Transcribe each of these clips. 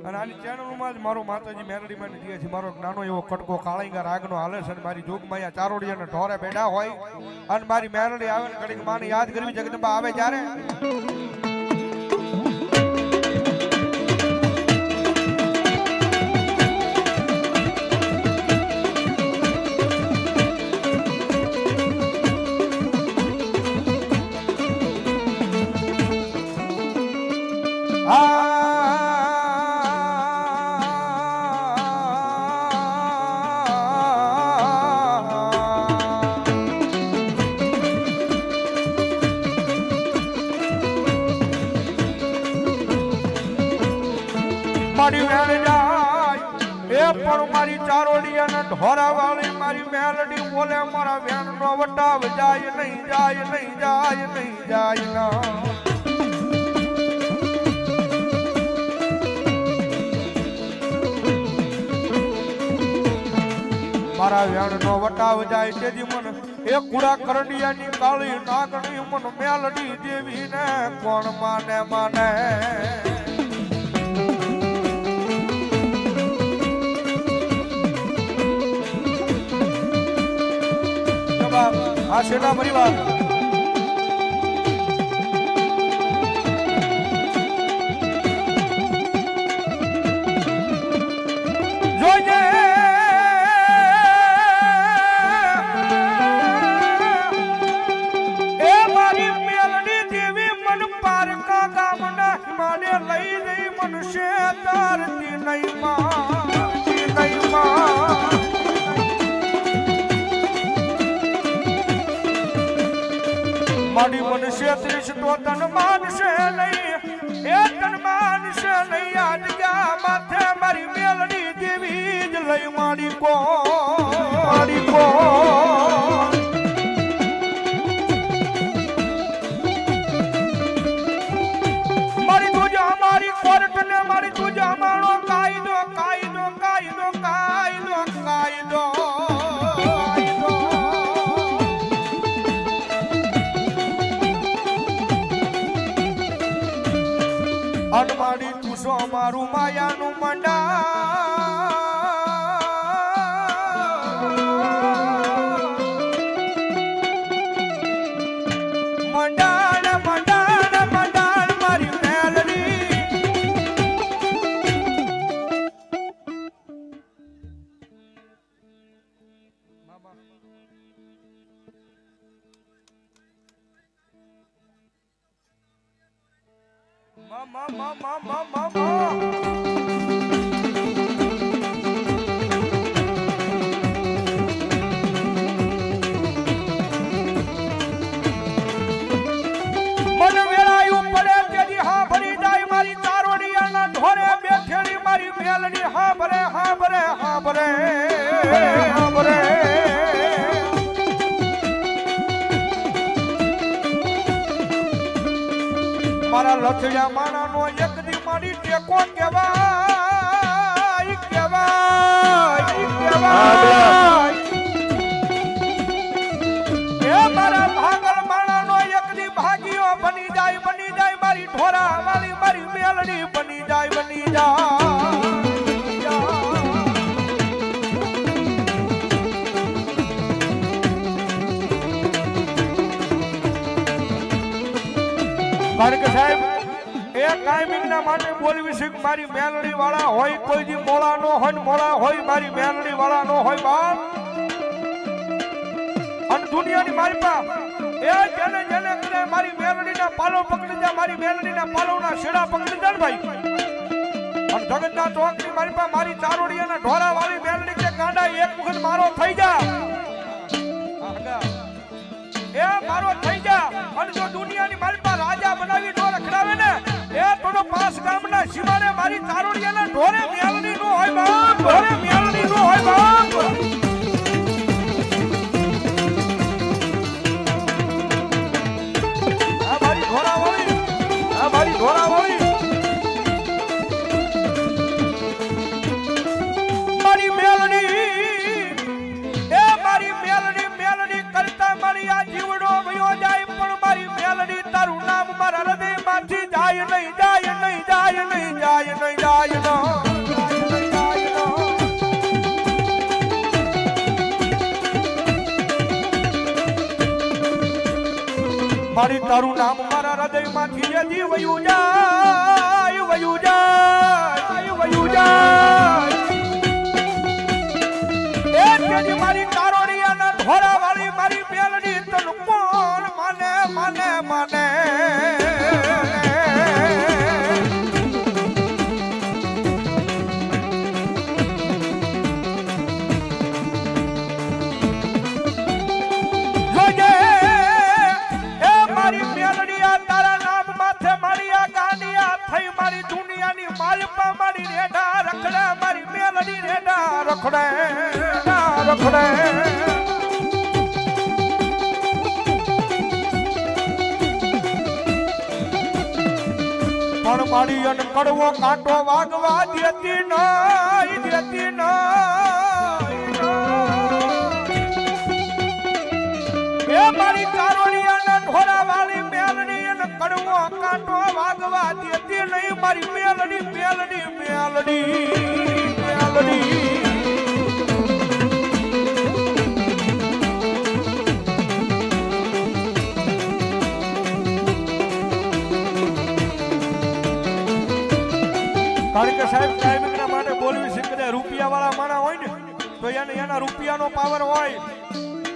અને આની ચેનલમાં જ મારો માતાજી મેરડીમાં દીએ છે મારો નાનો એવો કટકો કાળીંગા રાગનો હાલે છે અને મારી જોગમાયા ચારોડિયાને ઢોરે બેઠા હોય. અને મારી મેરડી આવે ને ઘડીક માને યાદ કરવી જગદંબા આવે જ્યારે મારી ચારોડી અને ઢોરા વાળી મારી મેલડી બોલે, મારા વેણ નો વટાવ જાય નહીં જાય નહીં જાય નહીં, જાય ના. મારા વેણ નો વટાવ જાય તેજી મન, એ કુડા કરડિયાની કાળી નાગણી મન, મેલડી દેવી ને કોણ માને માને? આ શેઠા પરિવાર. મારી મનુષ્ય ત્રીસ તો તન માનશે નહીં એ તન માનશે નહીં આજ ગયા માથે મારી મેલડી દેવી જ લઈ મારી કો મારી કો અનમાડી તુસો મારું માયાનું મંડાણ. મા મા મા મા મા મા મારા માણા નો એક દી મારી ટેકો કેવાય કેવાય કેવાય એક દી જાય, બની જાય, મારી મારી મેલડી બની જાય બની જાય. સાહેબ મારી મેલડી વાળા અને દુનિયાની મારી પા એ મારી મેલડી પાલો પકડી જા, મારી મેલડી ના પાલો ના શેડા પકડી જા ને ભાઈ. અને જગતના મારી પા મારી ચારોડિયા ના ઢોરા મારી તારોડિયાના ઢોરે મેલની નો હોય બાપ ઢોરે હૃદયમાંથી યદી વયું જાય રખડે અન કડવો કાંટો વાગવા દેતી નહીં દેતી નહીં એ મારી કારોડિયાના ઢોરા વાળી મેલડી અને કડવો કાંટો વાગવા દેતી નહીં મારી મેલડી મેલડી મેલડી મેલડી. કારણ કે સાહેબ ટાઈમિંગના માટે બોલવી છે કદાચ રૂપિયાવાળા માણા હોય ને, તો એને એના રૂપિયાનો પાવર હોય.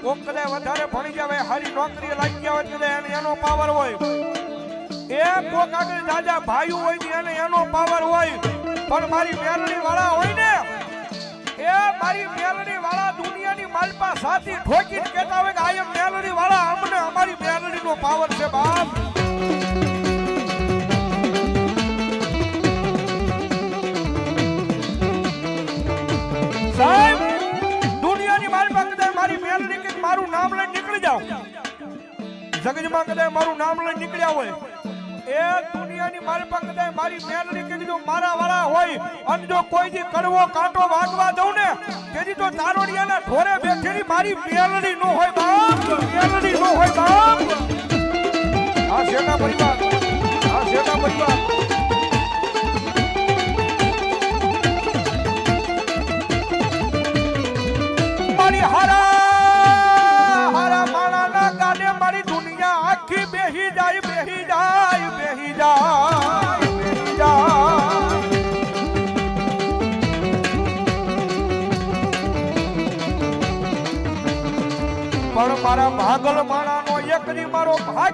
કોક કદાચ વધારે ભણી જાય હારી નોકરી લાગી ગયા હોય કદાચ એને એનો પાવર હોય. એ કોક આગળ દાદા ભાઈ હોય ને એને એનો પાવર હોય. પણ મારી મેલડી વાળા હોય ને, એ મારી મેલડી વાળા દુનિયાની માલપા સાથી ઠોકી કહેતા હોય કે આ મેલડી વાળા અમને અમારી મેલડીનો પાવર છે, બાપ. લઈને જગજમાં કદાચ મારું નામ લઈને નીકળ્યા હોય. એ દુનિયાની મારી પાસે કદાચ મારી મેલડી કે જો મારા વાળા હોય, અને જો કોઈ કડવો કાંટો વાગવા દઉં ને, તેથી તો તારોડિયાના ઢોરે બેઠેલી મારી મેલડી નો હોય બાપ મેલડી નો હોય બાપ. આ શેના પરિવાર આ શેના પરિવાર. મારી હારા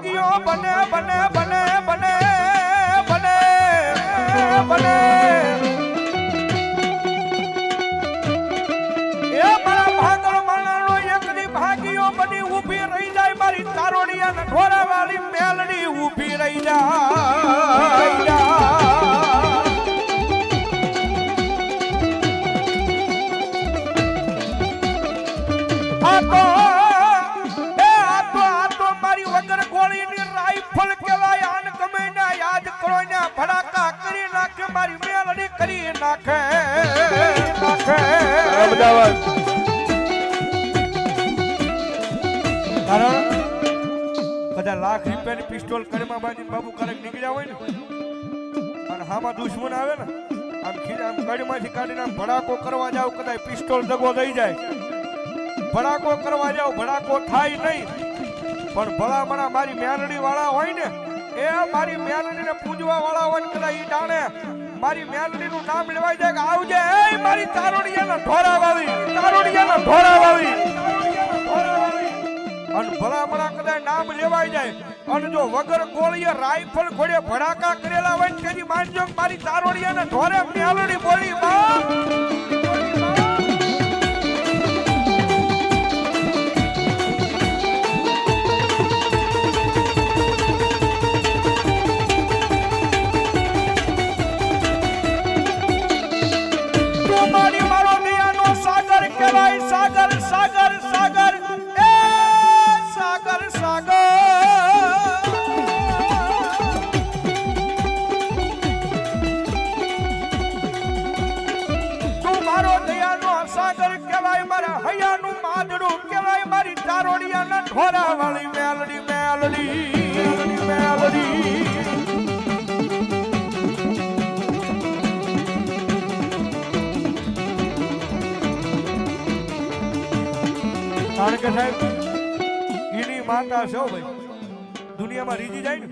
ભાગ્યો બને બને બને બને બને બને. કારણ કદાચ લાખ રૂપિયાની પિસ્તોલ કડમાં બાજી બાબુ ક્યારેક નીકળ્યા હોય ને, અને હામાં દુશ્મન આવે ને, આમ ખીર આમ કડમાંથી કાઢીને આમ ભડાકો કરવા જાવ, કદાચ પિસ્તોલ દગો થઈ જાય. ભડાકો કરવા જાવ, ભડાકો થાય નહીં. પણ ભલામણા મારી મેલડી વાળા હોય ને, એ મારી મેલડીને પૂજવા વાળા હોય ને કદાચ ઈ જાણે મારી મેલડીનું નામ લેવાય જાય કે આવજે, એ મારી તારોડિયાના ઢોરા ભલામણા કદાચ નામ લેવાય જાય. અને જો વગર ગોળીએ રાઇફલ ઘોડે ભડાકા કરેલા હોય તેની માનજો મારી તારોડિયાને ધોરે મેલડી બોલી, બાપ! ઢોરા વાળી મેલડી મેલડી મેલડી. કારણ કે સાહેબ એની માતા છે ભાઈ. દુનિયા દુનિયામાં રીજી જાય ને,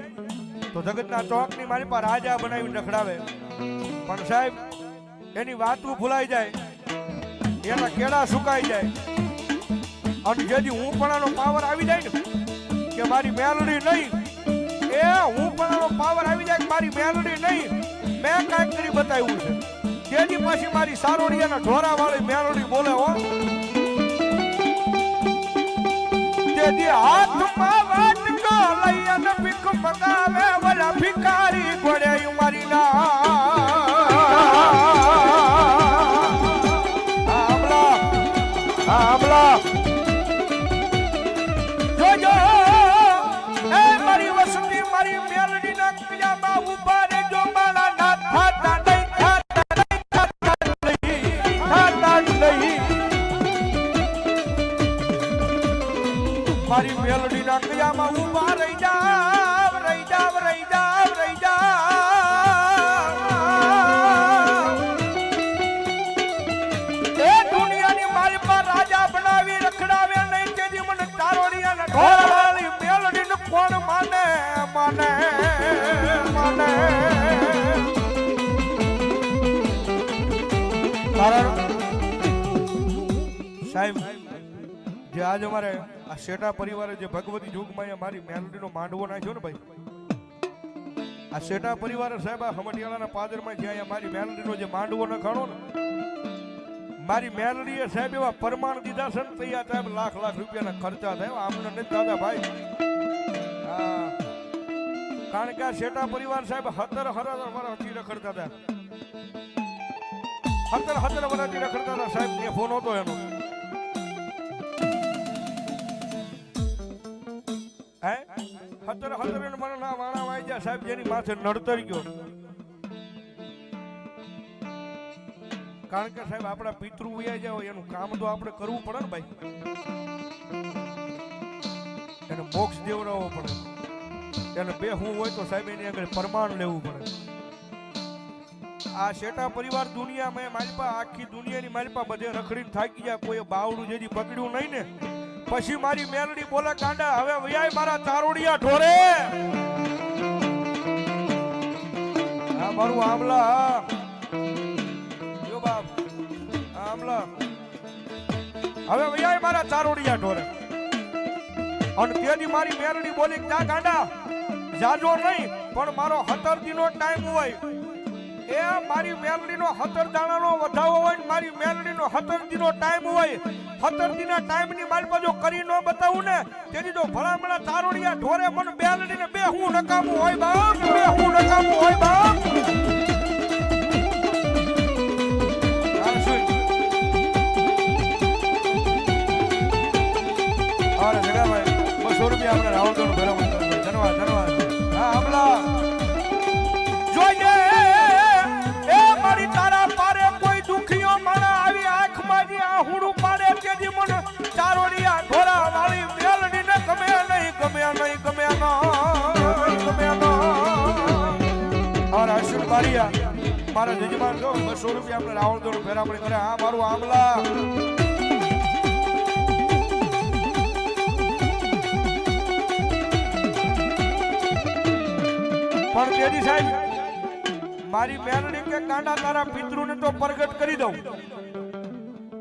તો જગતના ચોકની મારી પાસે રાજા બનાવી રખડાવે. પણ સાહેબ, એની વાતું ભૂલાઈ જાય, એના કેળા સુકાઈ જાય. અને જેથી હું પણ પાવર આવી જાય ને, કે મારી મેલડી નહીં. એ હું પણ પાવર આવી જાય કે મારી મેલડી નહીં. મેં કાંઈક કરી બતાવ્યું છે. જેથી પછી મારી સારોડી ઢોરા વાળી મેલડી બોલે હો. તેથી હાથમાં વાટકો લઈ અને ભીખ મગાવે વલા ભિખારી ઘોડે મારી ના અમારે આ શેઠા પરિવારે જે ભગવતી યુગમાં મારી મેલડીનો માંડવો નાખ્યો ને ભાઈ, આ શેઠા પરિવારે સાહેબ આ હમટિયાળાના પાદરમાં જે અહીંયા મારી મેલડીનો જે માંડવો નખાણો ને, મારી મેલડીએ સાહેબ એવા પરમાણ દીધા છે ને તૈયાર સાહેબ લાખ લાખ રૂપિયાના ખર્ચા થયા. આમને દાદા ભાઈ કારણ કે આ શેટા પરિવાર સાહેબ હતર હર વર્ષથી રખડતા હતા. હતર હતર વર્ષથી રખડતા હતા સાહેબ ને ફોન હતો એનો. હે? હતર હતર એને ના વાણા વાઈ ગયા સાહેબ, જેની માથે નડતર ગયો. કારણ કે સાહેબ, આપણા પિતૃ વયા જાવ એનું કામ તો આપણે કરવું પડે ને ભાઈ. એને મોક્ષ દેવડાવવો પડે. એને બે હોય તો સાહેબ એની આગળ પરમાણ લેવું પડે. આ શેટા પરિવાર દુનિયામાં મારી પાસે આખી દુનિયાની માલપા બધે રખડીને થાકી ગયા. કોઈ બાવડું જેથી પકડ્યું નહીં ને. પછી મારી મેલડી બોલે, કાંડા, હવે વ્યાય મારા ચારોડિયા ઢોરે. આ મારું આમલા જો બાપ આમલા હવે વ્યાય મારા ચારોડિયા ઢોરે. અને તેની મારી મેલડી બોલી ક્યાં ગાંડા જાજો નહીં, પણ મારો હતર દીનો ટાઈમ હોય. એ મારી મેલડીનો હતર દાણાનો વધાવો હોય મારી મેલડીનો હતર દીનો ટાઈમ હોય. હતર દીના ટાઈમની બાજુ કરી ન બતાવું ને તેની જો ભલામણા તારોડિયા ઢોરે મને બેલડીને બે હું નકામું હોય બાપ બે હું નકામું હોય બાપ? બસો રાવણગઢ ભેરામણ મારા જજમાન જો, બસો રૂપિયા આપણે રાવણ ફેરામણી કરે. હા, મારું આમલા પણ તેજી સાહેબ, મારી મેલડી કે કાંડા તારા પિતૃને તો પ્રગટ કરી દઉં.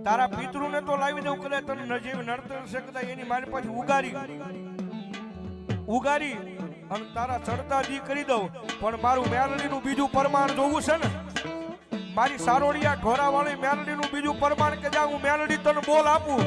તારા પિતૃને તો લાવી દઉં, કદાચ તને નજીવ નડતર કદાચ એની મારી પાસે ઉગારી. ઉગારી અને તારા ચડતા જી કરી દઉં. પણ મારું મેલડીનું બીજું પ્રમાણ જોવું છે ને મારી સારોડિયા ઢોરાવાળી મેલડીનું બીજું પ્રમાણ કે જા હું મેલડી તને બોલ આપું?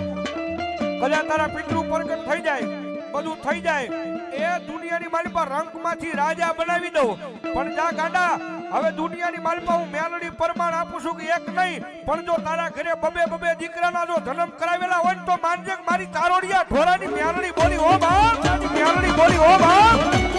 કદાચ તારા પિતૃ પ્રગટ થઈ જાય, બધું થઈ જાય, એ દુનિયાની મારી પર રંગમાંથી રાજા બનાવી દઉં. પણ જા ગાડા, હવે દુનિયાની માલમાં હું મેલડી પ્રમાણ આપું છું કે એક નહીં, પણ જો તારા ઘરે બબે બબે દીકરાના જો જન્મ કરાવેલા હોય તો માનજે મારી તારોડિયા ઢોરાની મેલડી બોલી, હો બા મેલડી બોલી, હો બાપ.